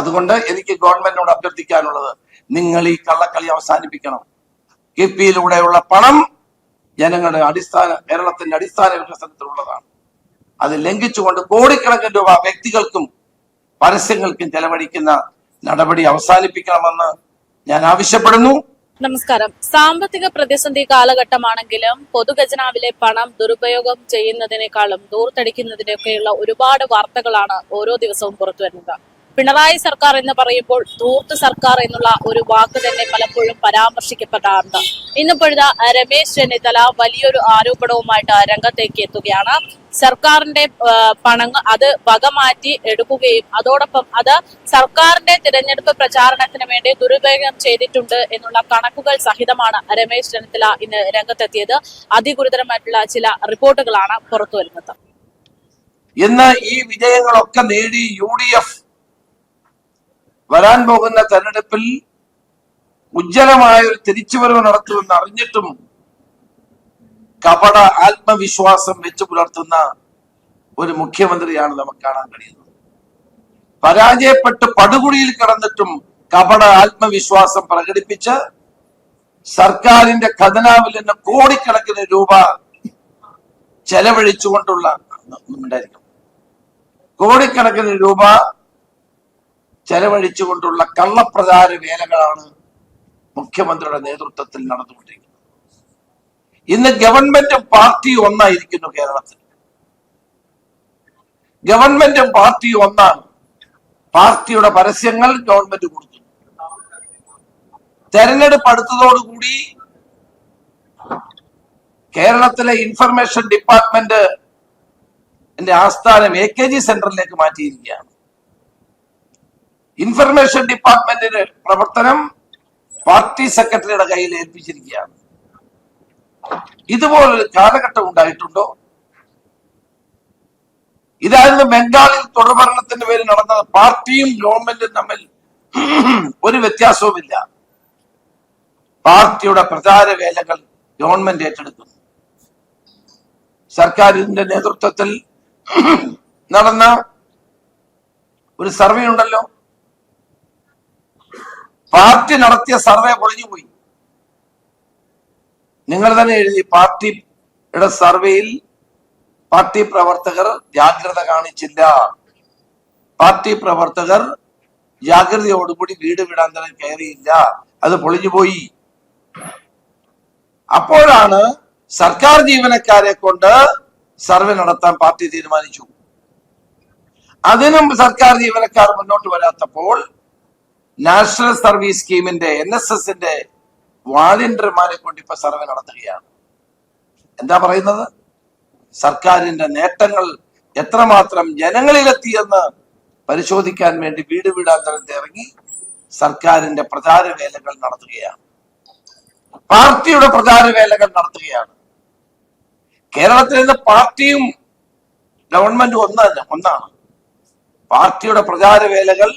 അതുകൊണ്ട് എനിക്ക് ഗവൺമെന്റിനോട് അഭ്യർത്ഥിക്കാനുള്ളത് നിങ്ങൾ ഈ കള്ളക്കളി അവസാനിപ്പിക്കണം. കിഫ്ബിയിലൂടെയുള്ള പണം ജനങ്ങളുടെ അടിസ്ഥാന കേരളത്തിന്റെ അടിസ്ഥാന വികസനത്തിലുള്ളതാണ്. അത് ലംഘിച്ചുകൊണ്ട് കോടിക്കണക്കിന് രൂപ വ്യക്തികൾക്കും പരസ്യങ്ങൾക്കും ചെലവഴിക്കുന്ന നടപടി അവസാനിപ്പിക്കണമെന്ന് ഞാൻ ആവശ്യപ്പെടുന്നു. നമസ്കാരം. സാമ്പത്തിക പ്രതിസന്ധി കാലഘട്ടമാണെങ്കിലും പൊതുഖജനാവിലെ പണം ദുരുപയോഗം ചെയ്യുന്നതിനേക്കാളും ദൂർത്തടിക്കുന്നതിനൊക്കെയുള്ള ഒരുപാട് വാർത്തകളാണ് ഓരോ ദിവസവും പുറത്തു വരുന്നത് പിണറായി സർക്കാർ എന്ന് പറയുമ്പോൾ ധൂർത്ത് സർക്കാർ എന്നുള്ള ഒരു വാക്ക് തന്നെ പലപ്പോഴും പരാമർശിക്കപ്പെടാറുണ്ട്. ഇന്നിപ്പോഴത്തെ രമേശ് ചെന്നിത്തല വലിയൊരു ആരോപണവുമായിട്ട് രംഗത്തേക്ക് എത്തുകയാണ്. സർക്കാരിന്റെ പണങ്ങൾ അത് വകമാറ്റി എടുക്കുകയും അതോടൊപ്പം അത് സർക്കാരിന്റെ തിരഞ്ഞെടുപ്പ് പ്രചാരണത്തിന് വേണ്ടി ദുരുപയോഗം ചെയ്തിട്ടുണ്ട് എന്നുള്ള കണക്കുകൾ സഹിതമാണ് രമേശ് ചെന്നിത്തല ഇന്ന് രംഗത്തെത്തിയത്. അതിഗുരുതരമായിട്ടുള്ള ചില റിപ്പോർട്ടുകളാണ് പുറത്തു വരുന്നത് ഇന്ന് ഈ വിജയങ്ങളൊക്കെ നേടി യു ഡി എഫ് വരാൻ പോകുന്ന തെരഞ്ഞെടുപ്പിൽ ഉജ്ജ്വലമായ ഒരു തിരിച്ചുവരവ് നടത്തുമെന്ന് അറിഞ്ഞിട്ടും കപട ആത്മവിശ്വാസം വെച്ചു പുലർത്തുന്ന ഒരു മുഖ്യമന്ത്രിയാണ് നമുക്ക് കാണാൻ കഴിയുന്നത്. പരാജയപ്പെട്ട് പടുകുഴിയിൽ കിടന്നിട്ടും കപട ആത്മവിശ്വാസം പ്രകടിപ്പിച്ച് സർക്കാരിന്റെ ഖജനാവിൽ നിന്ന് കോടിക്കണക്കിന് രൂപ ചെലവഴിച്ചുകൊണ്ടുള്ള ഉണ്ടായിരിക്കും. കോടിക്കണക്കിന് രൂപ ചെലവഴിച്ചുകൊണ്ടുള്ള കള്ളപ്രചാര വേലകളാണ് മുഖ്യമന്ത്രിയുടെ നേതൃത്വത്തിൽ നടന്നുകൊണ്ടിരിക്കുന്നത്. ഇന്ന് ഗവൺമെന്റും പാർട്ടിയും ഒന്നായിരിക്കുന്നു കേരളത്തിൽ. ഗവൺമെന്റും പാർട്ടിയും ഒന്നാണ്. പാർട്ടിയുടെ പരസ്യങ്ങൾ ഗവൺമെന്റ് കൊടുത്തു തെരഞ്ഞെടുപ്പ് അടുത്തതോടുകൂടി കേരളത്തിലെ ഇൻഫർമേഷൻ ഡിപ്പാർട്ട്മെന്റ് ആസ്ഥാനം എ കെ ജി സെന്ററിലേക്ക് മാറ്റിയിരിക്കുകയാണ്. ഇൻഫർമേഷൻ ഡിപ്പാർട്ട്മെന്റിന്റെ പ്രവർത്തനം പാർട്ടി സെക്രട്ടറിയുടെ കയ്യിൽ ഏൽപ്പിച്ചിരിക്കുകയാണ്. ഇതുപോലൊരു കാലഘട്ടം ഉണ്ടായിട്ടുണ്ടോ? ഇതായിരുന്നു ബംഗാളിൽ തുടർഭരണത്തിന്റെ പേരിൽ നടന്നത് പാർട്ടിയും ഗവൺമെന്റും തമ്മിൽ ഒരു വ്യത്യാസവുമില്ല. പാർട്ടിയുടെ പ്രചാര വേലകൾ ഗവൺമെന്റ് ഏറ്റെടുക്കുന്നു. സർക്കാരിന്റെ നേതൃത്വത്തിൽ നടന്ന ഒരു സർവേ ഉണ്ടല്ലോ. പാർട്ടി നടത്തിയ സർവേ പൊളിഞ്ഞുപോയി നിങ്ങൾ തന്നെ എഴുതി പാർട്ടിയുടെ സർവേയിൽ പാർട്ടി പ്രവർത്തകർ ജാഗ്രത കാണിച്ചില്ല. പാർട്ടി പ്രവർത്തകർ ജാഗ്രതയോടുകൂടി വീട് വീടാന്തരം കയറിയില്ല. അത് പൊളിഞ്ഞുപോയി അപ്പോഴാണ് സർക്കാർ ജീവനക്കാരെ കൊണ്ട് സർവേ നടത്താൻ പാർട്ടി തീരുമാനിച്ചു. അതിനും സർക്കാർ ജീവനക്കാർ മുന്നോട്ട് വരാത്തപ്പോൾ നാഷണൽ സർവീസ് സ്കീമിന്റെ എൻ എസ് എസിന്റെ വാളണ്ടിയർമാരെ കൊണ്ട് ഇപ്പൊ സർവേ നടത്തുകയാണ്. എന്താ പറയുന്നത്? സർക്കാരിന്റെ നേട്ടങ്ങൾ എത്രമാത്രം ജനങ്ങളിലെത്തിയെന്ന് പരിശോധിക്കാൻ വേണ്ടി വീട് വീടാന്തരത്തിൽ ഇറങ്ങി സർക്കാരിന്റെ പ്രചാര വേലകൾ നടത്തുകയാണ്. പാർട്ടിയുടെ പ്രചാര വേലകൾ നടത്തുകയാണ്. കേരളത്തിൽ നിന്ന് പാർട്ടിയും ഗവൺമെന്റും ഒന്നല്ല ഒന്നാണ്. പാർട്ടിയുടെ പ്രചാര വേലകൾ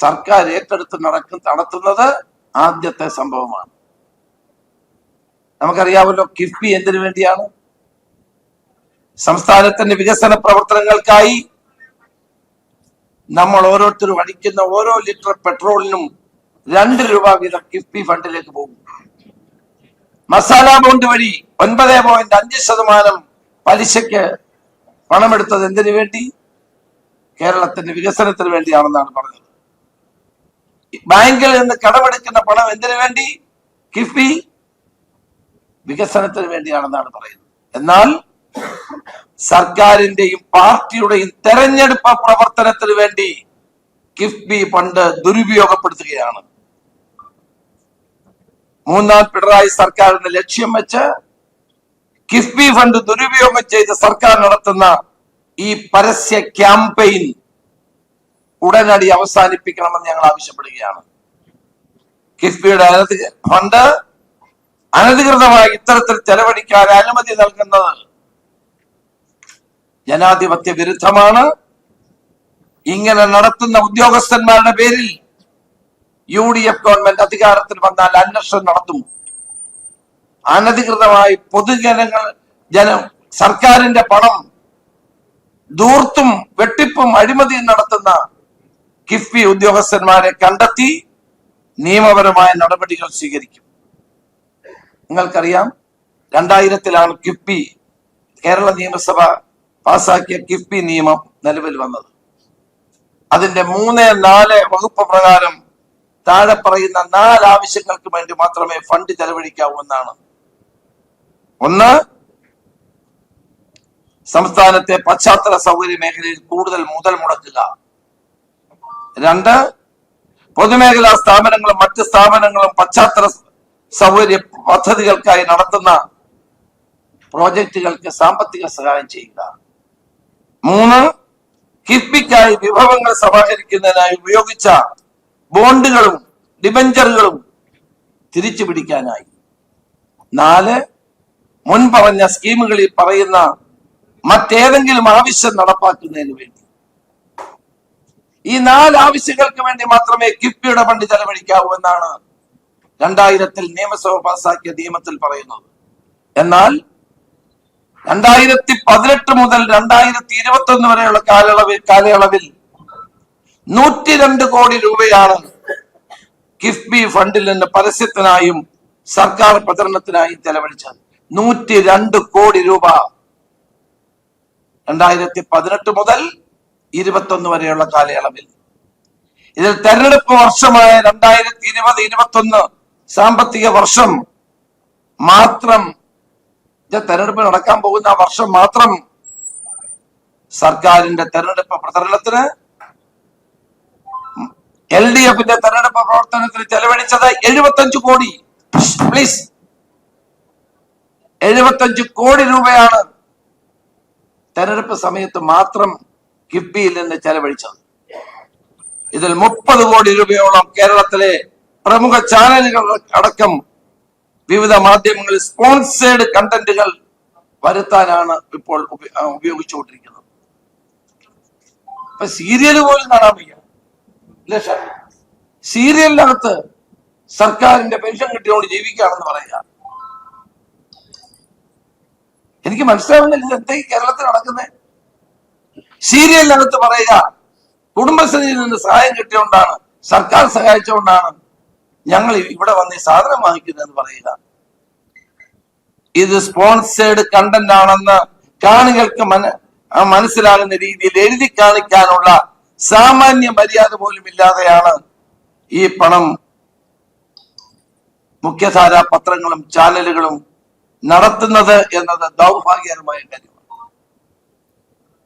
സർക്കാർ ഏറ്റെടുത്ത് നടക്കും നടത്തുന്നത് ആദ്യത്തെ സംഭവമാണ്. നമുക്കറിയാമല്ലോ കിഫ്ബി എന്തിനു വേണ്ടിയാണ്? സംസ്ഥാനത്തിന്റെ വികസന പ്രവർത്തനങ്ങൾക്കായി നമ്മൾ ഓരോരുത്തരും അടിക്കുന്ന ഓരോ ലിറ്റർ പെട്രോളിനും രണ്ട് രൂപ വീതം കിഫ്ബി ഫണ്ടിലേക്ക് പോകും. മസാല ബോണ്ട് വഴി ഒൻപത് പോയിന്റ് അഞ്ച് ശതമാനം പലിശയ്ക്ക് പണമെടുത്തത് എന്തിനു വേണ്ടി? കേരളത്തിന്റെ വികസനത്തിന് വേണ്ടിയാണെന്നാണ് പറഞ്ഞത്. ബാങ്കിൽ നിന്ന് കടമെടുക്കുന്ന പണം എന്തിനു വേണ്ടി? കിഫ്ബി വികസനത്തിന് വേണ്ടിയാണെന്നാണ് പറയുന്നത്. എന്നാൽ സർക്കാരിന്റെയും പാർട്ടിയുടെയും തെരഞ്ഞെടുപ്പ് പ്രവർത്തനത്തിന് വേണ്ടി കിഫ്ബി ഫണ്ട് ദുരുപയോഗപ്പെടുത്തുകയാണ്. മൂന്നാം പിണറായി സർക്കാരിന്റെ ലക്ഷ്യം വെച്ച് കിഫ്ബി ഫണ്ട് ദുരുപയോഗം ചെയ്ത് സർക്കാർ നടത്തുന്ന ഈ പരസ്യ ക്യാമ്പയിൻ ഉടനടി അവസാനിപ്പിക്കണമെന്ന് ഞങ്ങൾ ആവശ്യപ്പെടുകയാണ്. കിഫ്ബിയുടെ ഫണ്ട് അനധികൃതമായി ഇത്തരത്തിൽ ചെലവഴിക്കാൻ അനുമതി നൽകുന്നത് ജനാധിപത്യ വിരുദ്ധമാണ്. ഇങ്ങനെ നടത്തുന്ന ഉദ്യോഗസ്ഥന്മാരുടെ പേരിൽ യു ഡി എഫ് ഗവൺമെന്റ് അധികാരത്തിൽ വന്നാൽ അന്വേഷണം നടത്തും. അനധികൃതമായി പൊതുജനങ്ങൾ ജന സർക്കാരിന്റെ പണം ദൂർത്തും വെട്ടിപ്പും അഴിമതിയും നടത്തുന്ന കിഫ്ബി ഉദ്യോഗസ്ഥന്മാരെ കണ്ടെത്തി നിയമപരമായ നടപടികൾ സ്വീകരിക്കും. നിങ്ങൾക്കറിയാം രണ്ടായിരത്തിലാണ് കിഫ്ബി കേരള നിയമസഭ പാസാക്കിയ കിഫ്ബി നിയമം നിലവിൽ വന്നത്. അതിന്റെ മൂന്ന് നാല് വകുപ്പ് പ്രകാരം താഴെ പറയുന്ന നാല് ആവശ്യങ്ങൾക്ക് വേണ്ടി മാത്രമേ ഫണ്ട് ചെലവഴിക്കാവൂ എന്നാണ്. ഒന്ന് സംസ്ഥാനത്തെ പശ്ചാത്തല സൗകര്യ മേഖലയിൽ കൂടുതൽ മുതൽ മുടക്കുക. രണ്ട് പൊതുമേഖലാ സ്ഥാപനങ്ങളും മറ്റ് സ്ഥാപനങ്ങളും പശ്ചാത്തല സൗകര്യ പദ്ധതികൾക്കായി നടത്തുന്ന പ്രോജക്റ്റുകൾക്ക് സാമ്പത്തിക സഹായം ചെയ്യുക. മൂന്ന് കിഫ്ബിക്കായി വിഭവങ്ങൾ സമാഹരിക്കുന്നതിനായി ഉപയോഗിച്ച ബോണ്ടുകളും ഡിബഞ്ചറുകളും തിരിച്ചു പിടിക്കാനായി നാല് മുൻപറഞ്ഞ സ്കീമുകളിൽ പറയുന്ന മറ്റേതെങ്കിലും ആവശ്യം നടപ്പാക്കുന്നതിന് വേണ്ടി ഈ നാല് ആവശ്യങ്ങൾക്ക് വേണ്ടി മാത്രമേ കിഫ്ബിയുടെ ഫണ്ട് ചെലവഴിക്കാവൂ എന്നാണ് രണ്ടായിരത്തിൽ നിയമസഭ പാസാക്കിയ നിയമത്തിൽ പറയുന്നത്. എന്നാൽ രണ്ടായിരത്തി പതിനെട്ട് മുതൽ രണ്ടായിരത്തി ഇരുപത്തി ഒന്ന് വരെയുള്ള കാലയളവിൽ കാലയളവിൽ നൂറ്റി രണ്ട് കോടി രൂപയാണ് കിഫ്ബി ഫണ്ടിൽ നിന്ന് പരസ്യത്തിനായും സർക്കാർ പ്രചരണത്തിനായും ചെലവഴിച്ചത്. നൂറ്റി രണ്ട് കോടി രൂപ. രണ്ടായിരത്തി പതിനെട്ട് മുതൽ ഇരുപത്തി ഒന്ന് വരെയുള്ള കാലയളവിൽ. ഇതിൽ തെരഞ്ഞെടുപ്പ് വർഷമായ രണ്ടായിരത്തി ഇരുപത് ഇരുപത്തി ഒന്ന് സാമ്പത്തിക വർഷം മാത്രം തെരഞ്ഞെടുപ്പ് നടക്കാൻ പോകുന്ന വർഷം മാത്രം സർക്കാരിന്റെ തെരഞ്ഞെടുപ്പ് പ്രചരണത്തിന് എൽ ഡി എഫിന്റെ തെരഞ്ഞെടുപ്പ് പ്രവർത്തനത്തിന് ചെലവഴിച്ചത് എഴുപത്തഞ്ചു കോടി. പ്ലീസ്. എഴുപത്തഞ്ചു കോടി രൂപയാണ് തെരഞ്ഞെടുപ്പ് സമയത്ത് മാത്രം കിഫ്ബിയിൽ നിന്ന് ചെലവഴിച്ചത്. ഇതിൽ മുപ്പത് കോടി രൂപയോളം കേരളത്തിലെ പ്രമുഖ ചാനലുകൾ അടക്കം വിവിധ മാധ്യമങ്ങളിൽ സ്പോൺസേഡ് കണ്ടന്റുകൾ വരുത്താനാണ് ഇപ്പോൾ ഉപയോഗിച്ചുകൊണ്ടിരിക്കുന്നത്. ഇപ്പൊ സീരിയൽ പോലും കാണാൻ വയ്യ? സീരിയലിനകത്ത് സർക്കാരിന്റെ പെൻഷൻ കിട്ടിയോണ്ട് ജീവിക്കുകയാണെന്ന് പറയുക. എനിക്ക് മനസ്സിലാവുന്നില്ല ഇത് കേരളത്തിൽ നടക്കുന്നത് സീരിയലിനകത്ത് പറയുക കുടുംബശ്രീയിൽ നിന്ന് സഹായം കിട്ടിയോണ്ടാണ് സർക്കാർ സഹായിച്ചുകൊണ്ടാണ് ഞങ്ങൾ ഇവിടെ വന്ന് ഈ സാധനം വാങ്ങിക്കുന്നതെന്ന് പറയുക. ഇത് സ്പോൺസേഡ് കണ്ടന്റ് ആണെന്ന് കാണികൾക്ക് മന മനസ്സിലാകുന്ന രീതിയിൽ എഴുതി കാണിക്കാനുള്ള സാമാന്യ മര്യാദ പോലും ഇല്ലാതെയാണ് ഈ പണം മുഖ്യധാരാ പത്രങ്ങളും ചാനലുകളും നടത്തുന്നത് എന്നത് ദൗർഭാഗ്യകരമായ കാര്യമാണ്.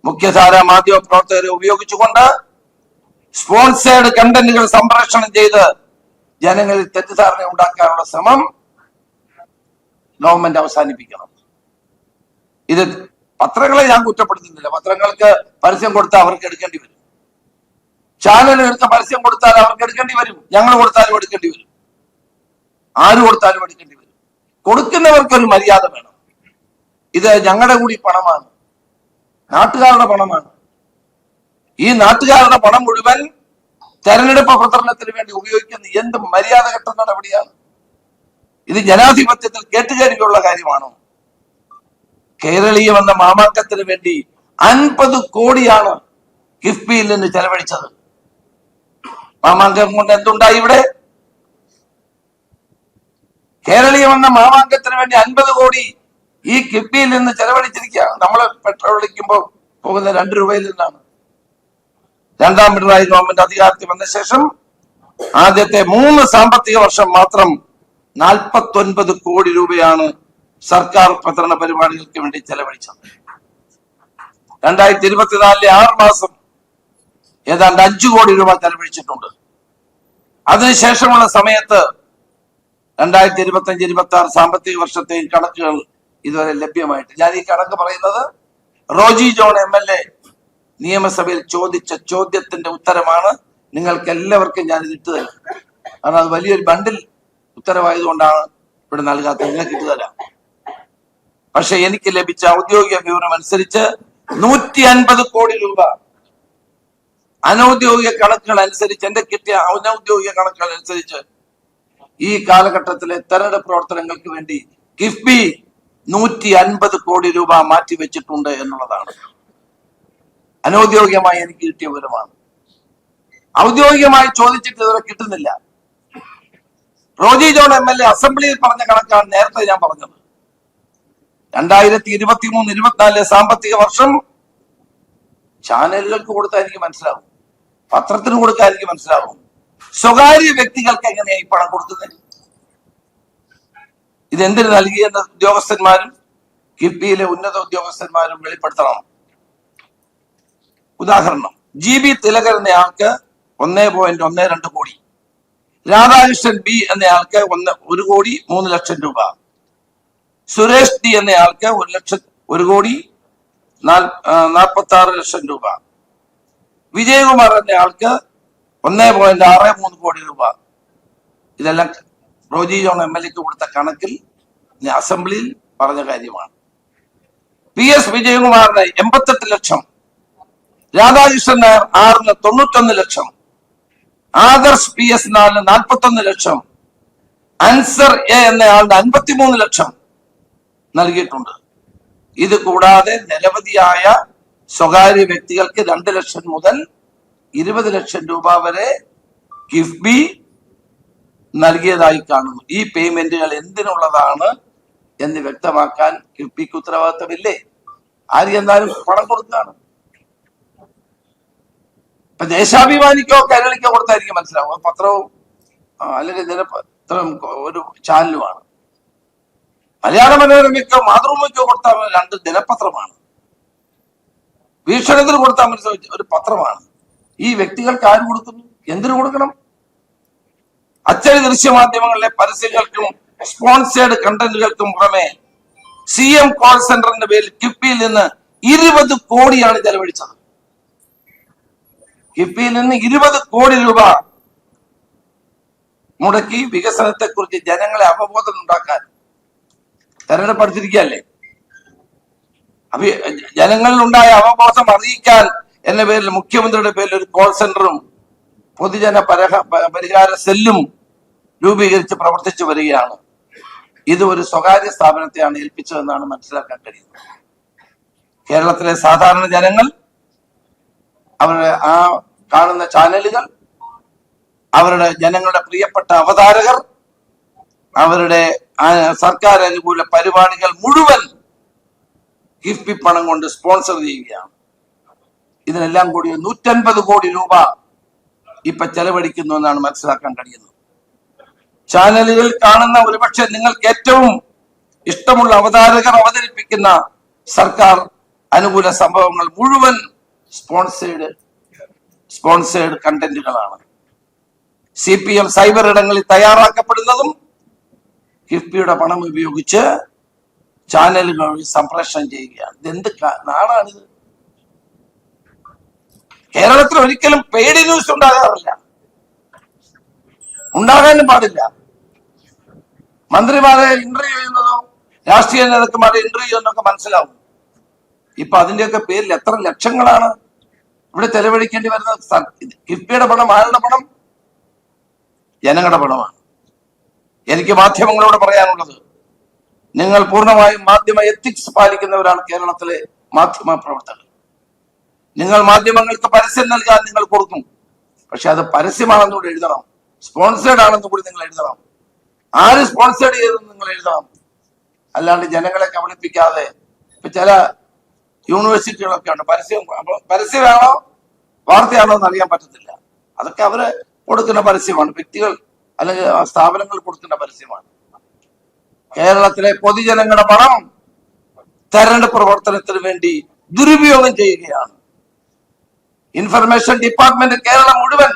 മുഖ്യധാരാ മാധ്യമ പ്രവർത്തകരെ ഉപയോഗിച്ചുകൊണ്ട് സ്പോൺസേഡ് കണ്ടന്റുകൾ സംപ്രേഷണം ചെയ്ത് ജനങ്ങളിൽ തെറ്റിദ്ധാരണ ഉണ്ടാക്കാനുള്ള ശ്രമം ഗവൺമെന്റ് അവസാനിപ്പിക്കണം. ഇത് പത്രങ്ങളെ ഞാൻ കുറ്റപ്പെടുത്തുന്നില്ല. പത്രങ്ങൾക്ക് പരസ്യം കൊടുത്താൽ അവർക്ക് എടുക്കേണ്ടി വരും. ചാനലുകൾക്ക് പരസ്യം കൊടുത്താൽ അവർക്ക് എടുക്കേണ്ടി വരും. ഞങ്ങൾ കൊടുത്താലും എടുക്കേണ്ടി വരും. ആര് കൊടുത്താലും എടുക്കേണ്ടി വരും. കൊടുക്കുന്നവർക്കൊരു മര്യാദ വേണം. ഇത് ഞങ്ങളുടെ കൂടി പണമാണ്. നാട്ടുകാരുടെ പണമാണ്. ഈ നാട്ടുകാരുടെ പണം മുഴുവൻ തെരഞ്ഞെടുപ്പ് പ്രചരണത്തിന് വേണ്ടി ഉപയോഗിക്കുന്ന എന്ത് മര്യാദ ഘട്ട നടപടിയാണ്? ഇത് ജനാധിപത്യത്തിൽ കേട്ടുകേരിയുള്ള കാര്യമാണോ? കേരളീയം എന്ന മാമാങ്കത്തിന് വേണ്ടി അൻപത് കോടിയാണ് കിഫ്ബിയിൽ നിന്ന് ചെലവഴിച്ചത്. മാമാങ്കം കൊണ്ട് എന്തുണ്ടായി ഇവിടെ? കേരളീയം എന്ന മാമാങ്കത്തിന് വേണ്ടി അൻപത് കോടി ഈ കിഫ്ബിയിൽ നിന്ന് ചെലവഴിച്ചിരിക്കുക. നമ്മൾ പെട്രോൾ ഒഴിക്കുമ്പോൾ പോകുന്ന രണ്ട് രൂപയിൽ നിന്നാണ്. രണ്ടാം പിണറായി ഗവൺമെന്റ് അധികാരത്തിൽ വന്ന ശേഷം ആദ്യത്തെ മൂന്ന് സാമ്പത്തിക വർഷം മാത്രം നാൽപ്പത്തൊൻപത് കോടി രൂപയാണ് സർക്കാർ പ്രചരണ പരിപാടികൾക്ക് വേണ്ടി ചെലവഴിച്ചത്. രണ്ടായിരത്തി ഇരുപത്തിനാലിലെ ആറ് മാസം ഏതാണ്ട് അഞ്ചു കോടി രൂപ ചെലവഴിച്ചിട്ടുണ്ട്. അതിനുശേഷമുള്ള സമയത്ത് രണ്ടായിരത്തി ഇരുപത്തി അഞ്ച് ഇരുപത്തി ആറ് സാമ്പത്തിക വർഷത്തെ കണക്കുകൾ ഇതുവരെ ലഭ്യമായിട്ട്. ഞാൻ ഈ കണക്ക് പറയുന്നത് Roji John M L A നിയമസഭയിൽ ചോദിച്ച ചോദ്യത്തിന്റെ ഉത്തരമാണ് നിങ്ങൾക്ക് എല്ലാവർക്കും ഞാൻ ഇത് ഇട്ടു തരാം. കാരണം അത് വലിയൊരു ബണ്ടിൽ ഉത്തരവായതുകൊണ്ടാണ് ഇവിടെ നൽകാത്തത്. നിങ്ങൾക്ക് ഇട്ടു തരാം. പക്ഷെ എനിക്ക് ലഭിച്ച ഔദ്യോഗിക വിവരം അനുസരിച്ച് നൂറ്റി അൻപത് കോടി രൂപ അനൗദ്യോഗിക കണക്കുകൾ അനുസരിച്ച് എന്റെ കിട്ടിയ അനൗദ്യോഗിക കണക്കുകൾ അനുസരിച്ച് ഈ കാലഘട്ടത്തിലെ തെരഞ്ഞെടുപ്പ് പ്രവർത്തനങ്ങൾക്ക് വേണ്ടി കിഫ്ബി നൂറ്റി അൻപത് കോടി രൂപ മാറ്റിവെച്ചിട്ടുണ്ട് എന്നുള്ളതാണ്. അനൗദ്യോഗികമായി എനിക്ക് കിട്ടിയ വിവരമാണ്. ഔദ്യോഗികമായി ചോദിച്ചിട്ട് ഇതുവരെ കിട്ടുന്നില്ല. Roji John M L A അസംബ്ലിയിൽ പറഞ്ഞ കണക്കാണ് നേരത്തെ ഞാൻ പറഞ്ഞത്. രണ്ടായിരത്തി ഇരുപത്തി മൂന്ന് ഇരുപത്തിനാല് സാമ്പത്തിക വർഷം ചാനലുകൾക്ക് കൊടുത്താൽ എനിക്ക് മനസ്സിലാവും. പത്രത്തിന് കൊടുക്കാൻ എനിക്ക് മനസ്സിലാവും. സ്വകാര്യ വ്യക്തികൾക്ക് എങ്ങനെയായി പണം കൊടുക്കുന്നത്? ഇതെന്തിനു നൽകിയെന്ന ഉദ്യോഗസ്ഥന്മാരും കിഫ്ബിയിലെ ഉന്നത ഉദ്യോഗസ്ഥന്മാരും വെളിപ്പെടുത്തണം. ഉദാഹരണം ജി ബി തിലകർ എന്നയാൾക്ക് ഒന്നേ പോയിന്റ് ഒന്ന് രണ്ട് കോടി. രാധാകൃഷ്ണൻ ബി എന്നയാൾക്ക് ഒന്ന് ഒരു കോടി മൂന്ന് ലക്ഷം രൂപ. സുരേഷ് ഡി എന്നയാൾക്ക് ഒരു ലക്ഷം ഒരു കോടി നാൽപ്പത്തി ആറ് ലക്ഷം രൂപ. വിജയകുമാർ എന്നയാൾക്ക് ഒന്നേ പോയിന്റ് ആറ് മൂന്ന് കോടി രൂപ. ഇതെല്ലാം റോജി ജോൺ എം എൽ എക്ക് കൊടുത്ത കണക്കിൽ അസംബ്ലിയിൽ പറഞ്ഞ കാര്യമാണ്. പി എസ് വിജയകുമാറിന് എൺപത്തെട്ട് ലക്ഷം. രാധാകൃഷ്ണൻ നായർ ആറിന് തൊണ്ണൂറ്റൊന്ന് ലക്ഷം. ആദർശ് പി എസ് നാലിന് നാൽപ്പത്തൊന്ന് ലക്ഷം. അൻസർ എ എന്നയാളിന് അൻപത്തിമൂന്ന് ലക്ഷം നൽകിയിട്ടുണ്ട്. ഇത് കൂടാതെ നിരവധിയായ സ്വകാര്യ വ്യക്തികൾക്ക് രണ്ട് ലക്ഷം മുതൽ ഇരുപത് ലക്ഷം രൂപ വരെ കിഫ്ബി നൽകിയതായി കാണുന്നു. ഈ പേയ്മെന്റുകൾ എന്തിനുള്ളതാണ് എന്ന് വ്യക്തമാക്കാൻ കിഫ്ബിക്ക് ഉത്തരവാദിത്തമില്ലേ? ആര് എന്നാലും പണം കൊടുക്കുകയാണ് ഇപ്പൊ ദേശാഭിമാനിക്കോ കേരളിക്കോ കൊടുത്തായിരിക്കും മനസ്സിലാവും. പത്രവും അല്ലെങ്കിൽ ദിനപത്രം ഒരു ചാനലുമാണ്. മലയാള മനോരമയ്ക്കോ മാതൃഭൂമിക്കോ കൊടുത്താൽ രണ്ട് ദിനപത്രമാണ്. വീക്ഷണത്തിന് കൊടുത്താൽ മനസ്സിലാവും ഒരു പത്രമാണ്. ഈ വ്യക്തികൾക്ക് ആര് കൊടുക്കുന്നു? എന്തിനു കൊടുക്കണം? അച്ചടി ദൃശ്യമാധ്യമങ്ങളിലെ പരസ്യങ്ങൾക്കും സ്പോൺസേഡ് കണ്ടന്റുകൾക്കും പുറമെ സി എം കോൾ സെന്ററിന്റെ പേരിൽ കിഫ്ബിയിൽ നിന്ന് ഇരുപത് കോടിയാണ് ചെലവഴിച്ചത്. കിഫ്ബിയിൽ നിന്ന് ഇരുപത് കോടി രൂപ മുടക്കി വികസനത്തെ കുറിച്ച് ജനങ്ങളെ അവബോധം ഉണ്ടാക്കാൻ തെരഞ്ഞെടുപ്പ് അടുത്തിരിക്കുകയല്ലേ? അപ്പൊ ജനങ്ങളിൽ ഉണ്ടായ അവബോധം അറിയിക്കാൻ എന്ന പേരിൽ മുഖ്യമന്ത്രിയുടെ പേരിൽ ഒരു കോൾ സെന്ററും പൊതുജന പരഹ- പരിഹാര സെല്ലും രൂപീകരിച്ച് പ്രവർത്തിച്ചു വരികയാണ്. ഇത് ഒരു സ്വകാര്യ സ്ഥാപനത്തെയാണ് ഏൽപ്പിച്ചതെന്നാണ് മനസ്സിലാക്കാൻ കഴിയുന്നത്. കേരളത്തിലെ സാധാരണ ജനങ്ങൾ അവരുടെ ആ കാണുന്ന ചാനലുകൾ അവരുടെ ജനങ്ങളുടെ പ്രിയപ്പെട്ട അവതാരകർ അവരുടെ സർക്കാർ അനുകൂല പരിപാടികൾ മുഴുവൻ കിഫ്ബി പണം കൊണ്ട് സ്പോൺസർ ചെയ്യുകയാണ്. ഇതിനെല്ലാം കൂടി നൂറ്റൻപത് കോടി രൂപ ഇപ്പൊ ചെലവഴിക്കുന്നു എന്നാണ് മനസ്സിലാക്കാൻ കഴിയുന്നത്. ചാനലുകളിൽ കാണുന്ന ഒരുപക്ഷെ നിങ്ങൾക്ക് ഏറ്റവും ഇഷ്ടമുള്ള അവതാരകർ അവതരിപ്പിക്കുന്ന സർക്കാർ അനുകൂല സംഭവങ്ങൾ മുഴുവൻ സ്പോൺസേഡ് സ്പോൺസേഡ് കണ്ടന്റുകളാണ് സി പി എം സൈബർ ഇടങ്ങളിൽ തയ്യാറാക്കപ്പെടുന്നതും കിഫ്ബിയുടെ പണം ഉപയോഗിച്ച് ചാനലുകൾ സംപ്രേഷണം ചെയ്യുകയാണ്. ഇതെന്ത് നാടാണിത് കേരളത്തിൽ ഒരിക്കലും പെയ്ഡ് ന്യൂസ് ഉണ്ടാകാറില്ല. ഉണ്ടാകാനും പാടില്ല. മന്ത്രിമാരെ ഇന്റർവ്യൂ ചെയ്യുന്നതോ രാഷ്ട്രീയ നേതാക്കന്മാരെ ഇന്റർവ്യൂ ചെയ്യുന്നതൊക്കെ മനസ്സിലാവും. ഇപ്പൊ അതിന്റെയൊക്കെ പേരിൽ എത്ര ലക്ഷങ്ങളാണ് ഇവിടെ ചെലവഴിക്കേണ്ടി വരുന്ന കിഫ്ബിയുടെ പണം ആരുടെ പണം? ജനങ്ങളുടെ പണമാണ്. എനിക്ക് മാധ്യമങ്ങളോട് പറയാനുള്ളത് നിങ്ങൾ പൂർണമായും മാധ്യമ എത്തിക്സ് പാലിക്കുന്നവരാണ് കേരളത്തിലെ മാധ്യമ പ്രവർത്തകർ. നിങ്ങൾ മാധ്യമങ്ങൾക്ക് പരസ്യം നൽകാൻ നിങ്ങൾ കൊടുക്കും. പക്ഷെ അത് പരസ്യമാണെന്നുകൂടെ എഴുതണം. സ്പോൺസേഡ് ആണെന്ന് കൂടി നിങ്ങൾ എഴുതണം. ആര് സ്പോൺസേഡ് ചെയ്തെന്ന് നിങ്ങൾ എഴുതണം. അല്ലാണ്ട് ജനങ്ങളെ കബളിപ്പിക്കാതെ ഇപ്പൊ ചില യൂണിവേഴ്സിറ്റികളൊക്കെ ഉണ്ട് പരസ്യം പരസ്യമാണോ വാർത്തയാണോ എന്ന് അറിയാൻ പറ്റത്തില്ല. അതൊക്കെ അവർ കൊടുക്കുന്ന പരസ്യമാണ്. വ്യക്തികൾ അല്ലെങ്കിൽ സ്ഥാപനങ്ങൾ കൊടുക്കുന്ന പരസ്യമാണ്. കേരളത്തിലെ പൊതുജനങ്ങളുടെ പണം തെരഞ്ഞെടുപ്പ് പ്രവർത്തനത്തിന് വേണ്ടി ദുരുപയോഗം ചെയ്യുകയാണ്. ഇൻഫർമേഷൻ ഡിപ്പാർട്ട്മെന്റ് കേരളം മുഴുവൻ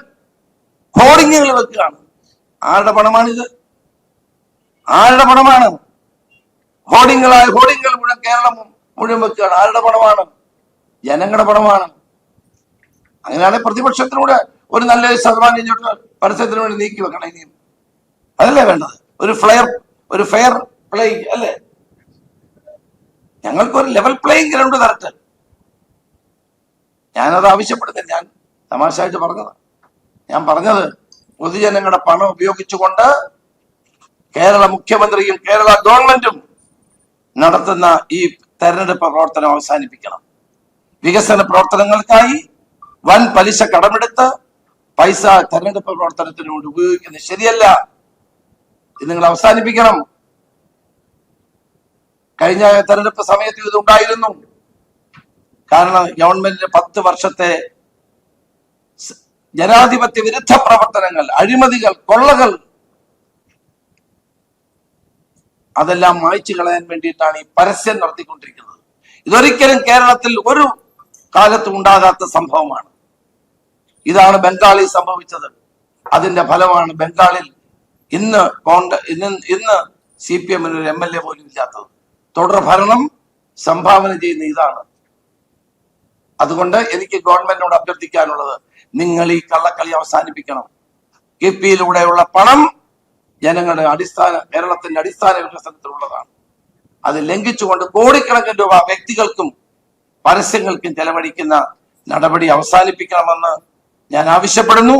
ഹോർഡിങ്ങുകൾ വെക്കുകയാണ്. ആരുടെ പണമാണിത്? ആരുടെ പണമാണ്? ഹോർഡിങ്ങുകളായ ഹോർഡിങ്ങുകൾ മുഴുവൻ കേരളം മുഴുവൻ വെക്കുകയാണ്. ആരുടെ പണമാണ്? ജനങ്ങളുടെ പണമാണ്. അങ്ങനെയാണെങ്കിൽ പ്രതിപക്ഷത്തിലൂടെ ഒരു നല്ല ശതമാനം ഇങ്ങോട്ട് പരസ്യത്തിന് വേണ്ടി നീക്കി വെക്കണം ഇനിയും. അതല്ലേ വേണ്ടത്? ഒരു ഫ്ലെയർ ഒരു ഫെയർ പ്ലേയിങ് അല്ലേ? ഞങ്ങൾക്കൊരു ലെവൽ പ്ലേയിങ് ഗ്രൗണ്ട് തരട്ടെ. ഞാനത് ആവശ്യപ്പെടുന്നില്ല. ഞാൻ തമാശയായിട്ട് പറഞ്ഞത്. ഞാൻ പറഞ്ഞത് പൊതുജനങ്ങളുടെ പണം ഉപയോഗിച്ചുകൊണ്ട് കേരള മുഖ്യമന്ത്രിയും കേരള ഗവൺമെന്റും നടത്തുന്ന ഈ തെരഞ്ഞെടുപ്പ് പ്രവർത്തനം അവസാനിപ്പിക്കണം. വികസന പ്രവർത്തനങ്ങൾക്കായി വൻ പലിശ കടമെടുത്ത് പൈസ തെരഞ്ഞെടുപ്പ് പ്രവർത്തനത്തിന് വേണ്ടി ഉപയോഗിക്കുന്നത് ശരിയല്ല. ഇത് നിങ്ങൾ അവസാനിപ്പിക്കണം. കഴിഞ്ഞ തെരഞ്ഞെടുപ്പ് സമയത്ത് ഇതുണ്ടായിരുന്നു കാരണം ഗവൺമെന്റിന്റെ പത്ത് വർഷത്തെ ജനാധിപത്യ വിരുദ്ധ പ്രവർത്തനങ്ങൾ അഴിമതികൾ കൊള്ളകൾ. അതെല്ലാം മായ്ച്ചു കളയാൻ വേണ്ടിയിട്ടാണ് ഈ പരസ്യം നടത്തിക്കൊണ്ടിരിക്കുന്നത്. ഇതൊരിക്കലും കേരളത്തിൽ ഒരു കാലത്തും ഉണ്ടാകാത്ത സംഭവമാണ്. ഇതാണ് ബംഗാളിൽ സംഭവിച്ചത്. അതിന്റെ ഫലമാണ് ബംഗാളിൽ ഇന്ന് കോൺഗ്രസ് ഇന്ന് ഇന്ന് സി പി എമ്മിന് ഒരു എം എൽ എ പോലും ഇല്ലാത്തത്. തുടർ ഭരണം സംഭാവന ചെയ്യുന്ന ഇതാണ്. അതുകൊണ്ട് എനിക്ക് ഗവൺമെന്റിനോട് അഭ്യർത്ഥിക്കാനുള്ളത് നിങ്ങൾ ഈ കള്ളക്കളി അവസാനിപ്പിക്കണം. കിഫ്ബിയിലൂടെയുള്ള പണം ജനങ്ങളുടെ അടിസ്ഥാന കേരളത്തിന്റെ അടിസ്ഥാന വികസനത്തിലുള്ളതാണ്. അത് ലംഘിച്ചുകൊണ്ട് കോടിക്കണക്കിന് രൂപ വ്യക്തികൾക്കും പരസ്യങ്ങൾക്കും ചെലവഴിക്കുന്ന നടപടി അവസാനിപ്പിക്കണമെന്ന് ഞാൻ ആവശ്യപ്പെടുന്നു.